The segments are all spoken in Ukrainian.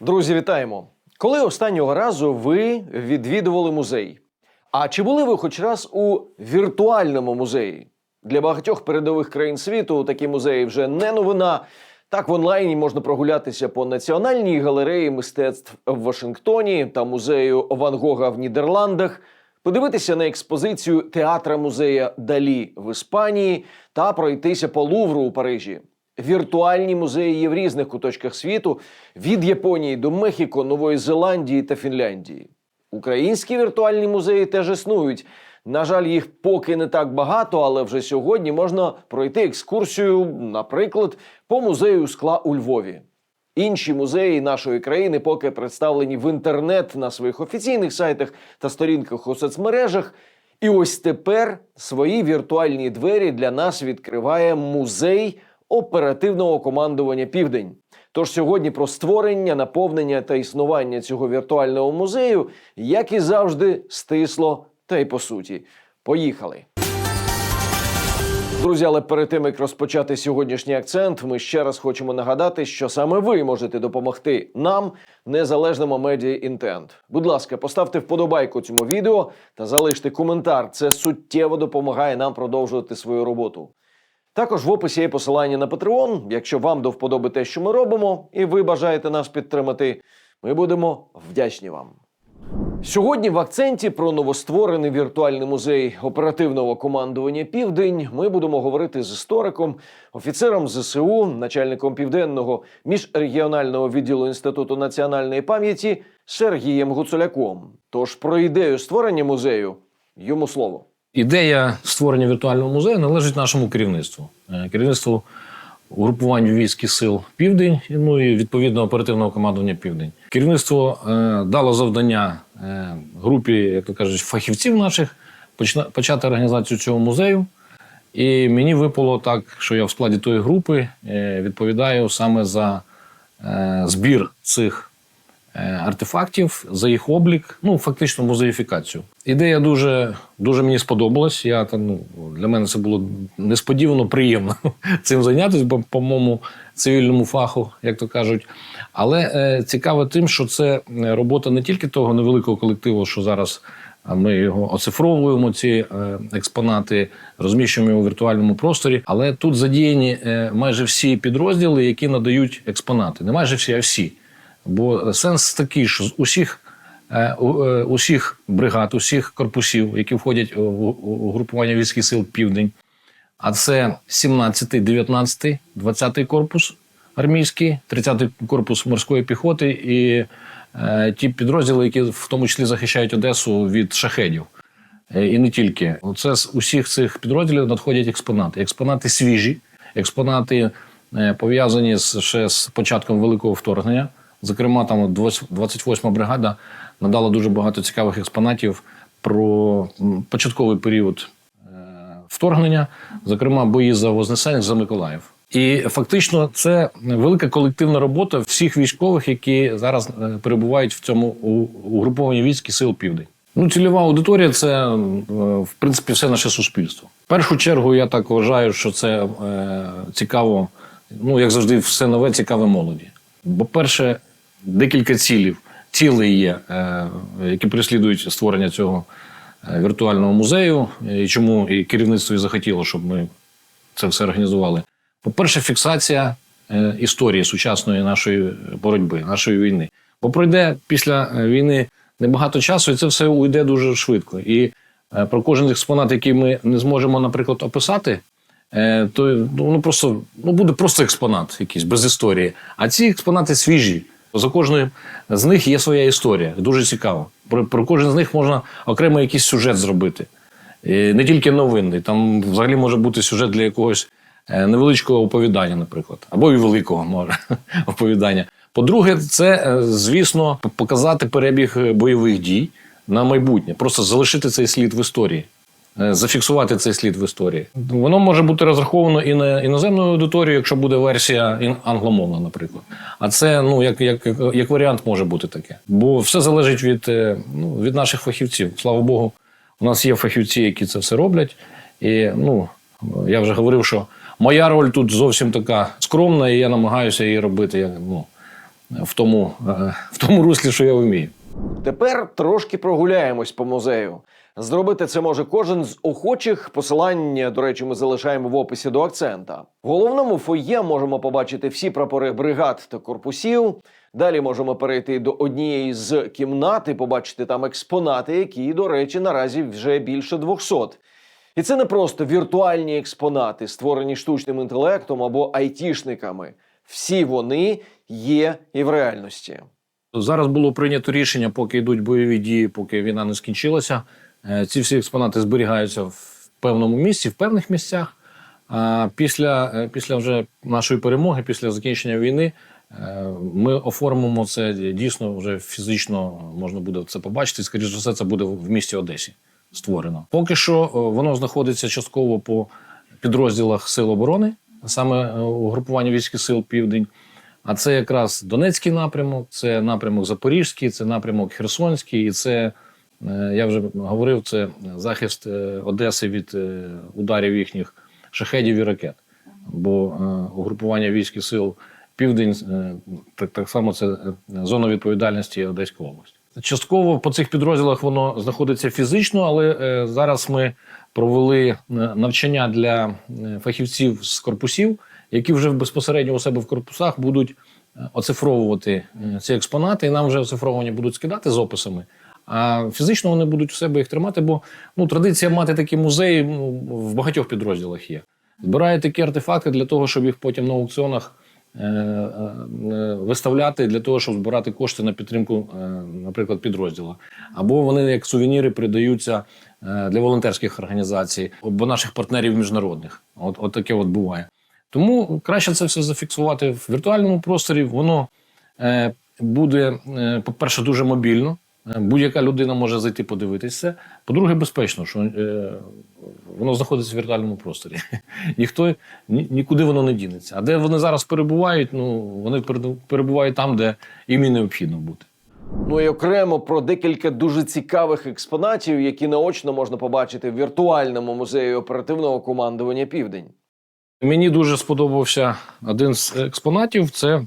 Друзі, вітаємо! Коли останнього разу ви відвідували музей? А чи були ви хоч раз у віртуальному музеї? Для багатьох передових країн світу такі музеї вже не новина. Так в онлайні можна прогулятися по національній галереї мистецтв в Вашингтоні та музею Ван Гога в Нідерландах, подивитися на експозицію театра музея Далі в Іспанії та пройтися по Лувру у Парижі. Віртуальні музеї є в різних куточках світу від Японії до Мехіко, Нової Зеландії та Фінляндії. Українські віртуальні музеї теж існують. На жаль, їх поки не так багато, але вже сьогодні можна пройти екскурсію, наприклад, по музею скла у Львові. Інші музеї нашої країни поки представлені в інтернет на своїх офіційних сайтах та сторінках у соцмережах. І ось тепер свої віртуальні двері для нас відкриває музей оперативного командування Південь. Тож сьогодні про створення, наповнення та існування цього віртуального музею, як і завжди, стисло та й по суті. Поїхали! Друзі, але перед тим як розпочати сьогоднішній акцент, ми ще раз хочемо нагадати, що саме ви можете допомогти нам, незалежному медіа інтент. Будь ласка, поставте вподобайку цьому відео та залиште коментар. Це суттєво допомагає нам продовжувати свою роботу. Також в описі є посилання на Patreon. Якщо вам до вподоби те, що ми робимо, і ви бажаєте нас підтримати, ми будемо вдячні вам. Сьогодні в акценті про новостворений віртуальний музей оперативного командування Південь ми будемо говорити з істориком, офіцером ЗСУ, начальником південного міжрегіонального відділу інституту національної пам'яті Сергієм Гуцуляком. Тож про ідею створення музею йому слово. Ідея створення віртуального музею належить нашому керівництву. Е, Керівництву угрупувань військ сил Південь, ну і відповідно оперативного командування Південь. Керівництво е, дало завдання е, групі, як то кажуть, фахівців наших почати організацію цього музею. І мені випало так, що я в складі тої групи відповідаю саме за збір цих артефактів, за їх облік, ну фактично музеїфікацію. Ідея дуже, дуже мені сподобалась. Я там ну, для мене це було несподівано приємно цим зайнятися, бо по моєму цивільному фаху, як то кажуть. Але е, цікаво тим, що це е, робота не тільки того невеликого колективу, що зараз. Ми його оцифровуємо, ці е, експонати, розміщуємо у віртуальному просторі. Але тут задіяні е, майже всі підрозділи, які надають експонати. Не майже всі, а всі. Бо сенс такий, що з усіх, е, е, усіх бригад, усіх корпусів, які входять у, у- у групування військових сил Південь, а це 17-й, 19-й, 20-й корпус армійський, 30-й корпус морської піхоти і е, ті підрозділи, які в тому числі захищають Одесу від шахедів. І не тільки. Це з усіх цих підрозділів надходять експонати. Експонати свіжі, експонати пов'язані ще з початком великого вторгнення. Зокрема, там 28-ма бригада надала дуже багато цікавих експонатів про початковий період е, вторгнення, зокрема, бої за Вознесенськ, за Миколаїв. І фактично це велика колективна робота всіх військових, які зараз е, перебувають в цьому угрупованні військ і сил Південь. Ну, цільова аудиторія це е, в принципі все наше суспільство. В першу чергу я так вважаю, що це е, цікаво. Ну, як завжди, все нове цікаве молоді. Бо, перше, декілька цілів, цілей є, е, які переслідують створення цього е, віртуального музею. І чому і керівництво і захотіло, щоб ми це все організували. По-перше, фіксація е, історії сучасної нашої боротьби, нашої війни. Бо пройде після е, війни небагато часу, і це все уйде дуже швидко. І е, про кожен експонат, який ми не зможемо, наприклад, описати, е, то ну, ну, просто ну, буде просто експонат якийсь без історії. А ці експонати свіжі. За кожною з них є своя історія. Дуже цікаво. Про, про кожен з них можна окремо якийсь сюжет зробити. І не тільки новинний, там взагалі може бути сюжет для якогось е, невеличкого оповідання, наприклад, або і великого може оповідання. По-друге, це, е, звісно, показати перебіг е, бойових дій на майбутнє, просто залишити цей слід в історії. Е, Зафіксувати цей слід в історії. Воно може бути розраховано і на іноземну аудиторію, якщо буде версія англомовна, наприклад. А це ну як, як, як варіант може бути таке. Бо все залежить від, е, ну, від наших фахівців. Слава Богу, у нас є фахівці, які це все роблять. І ну, я вже говорив, що моя роль тут зовсім така скромна, і я намагаюся її робити як, ну, в тому, е, в тому руслі, що я вмію. Тепер трошки прогуляємось по музею. Зробити це може кожен з охочих. Посилання, до речі, ми залишаємо в описі до акцента. В головному фоє можемо побачити всі прапори бригад та корпусів. Далі можемо перейти до однієї з кімнат і побачити там експонати, які, до речі, наразі вже більше 200. І це не просто віртуальні експонати, створені штучним інтелектом або айтішниками. Всі вони є і в реальності. Зараз було прийнято рішення, поки йдуть бойові дії, поки війна не скінчилася. Е, Ці всі експонати зберігаються в певному місці, в певних місцях. А після, е, після вже нашої перемоги, після закінчення війни, е, ми оформимо це дійсно вже фізично можна буде це побачити. Скоріше за все, це буде в місті Одесі створено. Поки що воно знаходиться частково по підрозділах Сил оборони, саме угрупування військ сил Південь. А це якраз Донецький напрямок, це напрямок Запорізький, це напрямок Херсонський, і це, я вже говорив, це захист е, Одеси від е, ударів їхніх шахедів і ракет. Бо е, угрупування військ і сил Південь е, так, так само це е, зона відповідальності Одеської області. Частково по цих підрозділах воно знаходиться фізично, але е, зараз ми провели е, навчання для е, фахівців з корпусів, які вже безпосередньо у себе в корпусах будуть е, оцифровувати е, ці експонати, і нам вже оцифровані будуть скидати з описами. А фізично вони будуть у себе їх тримати, бо ну, традиція мати такі музеї ну, в багатьох підрозділах є. Збирають такі артефакти для того, щоб їх потім на аукціонах е, е, виставляти для того, щоб збирати кошти на підтримку, е, наприклад, підрозділу. Або вони як сувеніри придаються е, для волонтерських організацій або наших партнерів міжнародних. От, от таке от буває. Тому краще це все зафіксувати в віртуальному просторі. Воно е, буде, е, по-перше, дуже мобільно. Будь-яка людина може зайти подивитися. По-друге, безпечно, що е, воно знаходиться в віртуальному просторі. Ніхто ні, нікуди воно не дінеться. А де вони зараз перебувають, ну вони перебувають там, де їм і необхідно бути. Ну і окремо про декілька дуже цікавих експонатів, які наочно можна побачити в віртуальному музеї оперативного командування Південь. Мені дуже сподобався один з експонатів. Це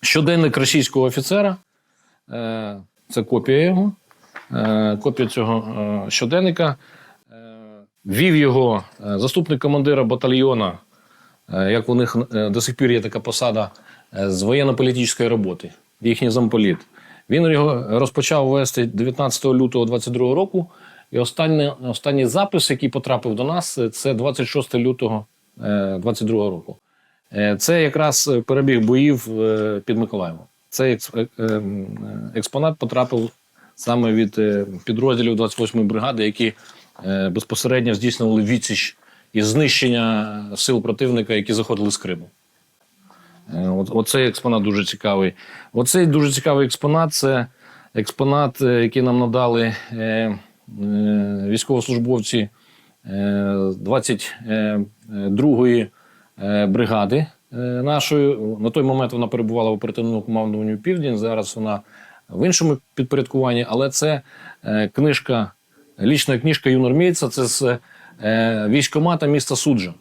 щоденник російського офіцера. Е, Це копія його. Е, Копія цього е, щоденника. Е, Вів його заступник командира батальйона, як у них до сих пір є така посада з воєнно-політичної роботи, їхній замполіт. Він його розпочав вести 19 лютого 22 року. І останній, останній запис, який потрапив до нас, це 26 лютого 22 року. Це якраз перебіг боїв під Миколаєвом. Цей е, е, експонат потрапив саме від е, підрозділів 28-ї бригади, які безпосередньо здійснювали відсіч і знищення сил противника, які заходили з Криму. Оцей експонат дуже цікавий. Оцей дуже цікавий експонат це експонат, який нам надали військовослужбовці е, 22-ї е, бригади е, нашої. На той момент вона перебувала в оперативному командуванні Південь. Зараз вона в іншому підпорядкуванні, але це е, книжка, лічна книжка юнормійця, це з е, військомата міста Суджа.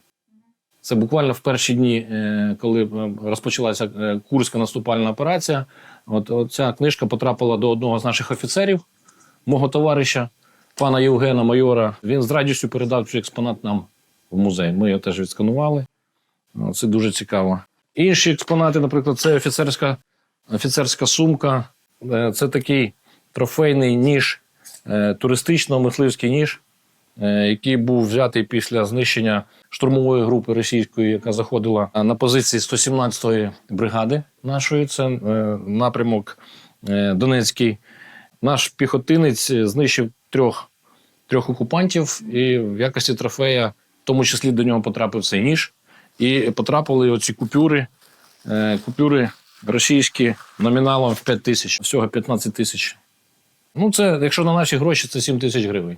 Це буквально в перші дні, коли розпочалася курська наступальна операція. От, ця книжка потрапила до одного з наших офіцерів, мого товариша, пана Євгена Майора. Він з радістю передав цей експонат нам в музей. Ми його теж відсканували. О, Це дуже цікаво. Інші експонати, наприклад, це офіцерська, офіцерська сумка. Е, Це такий трофейний ніж, е, туристично-мисливський ніж, е, який був взятий після знищення штурмової групи російської, яка заходила на позиції 117-ї бригади нашої. Це напрямок Донецький. Наш піхотинець знищив трьох, трьох окупантів, і в якості трофея, в тому числі до нього потрапив цей ніж. І потрапили оці купюри, е, купюри російські номіналом в 5 тисяч, всього 15 тисяч. Ну, це, якщо на наші гроші, це 7 тисяч гривень.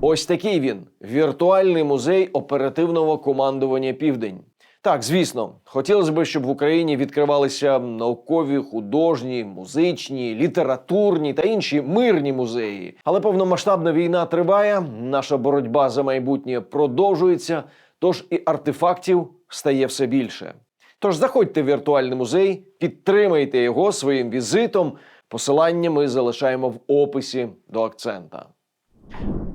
Ось такий він віртуальний музей оперативного командування Південь. Так, звісно, хотілося б, щоб в Україні відкривалися наукові, художні, музичні, літературні та інші мирні музеї. Але повномасштабна війна триває, наша боротьба за майбутнє продовжується, тож і артефактів стає все більше. Тож заходьте в віртуальний музей, підтримайте його своїм візитом. Посилання ми залишаємо в описі до акцента.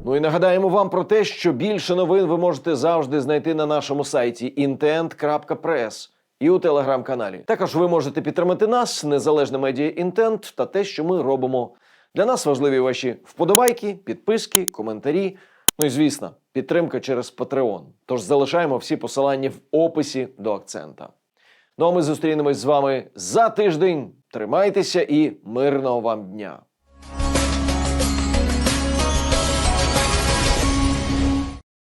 Ну і нагадаємо вам про те, що більше новин ви можете завжди знайти на нашому сайті intent.press і у телеграм-каналі. Також ви можете підтримати нас, незалежне медіа Інтент та те, що ми робимо. Для нас важливі ваші вподобайки, підписки, коментарі. Ну і звісно, підтримка через Patreon. Тож залишаємо всі посилання в описі до акцента. Ну а ми зустрінемось з вами за тиждень. Тримайтеся і мирного вам дня!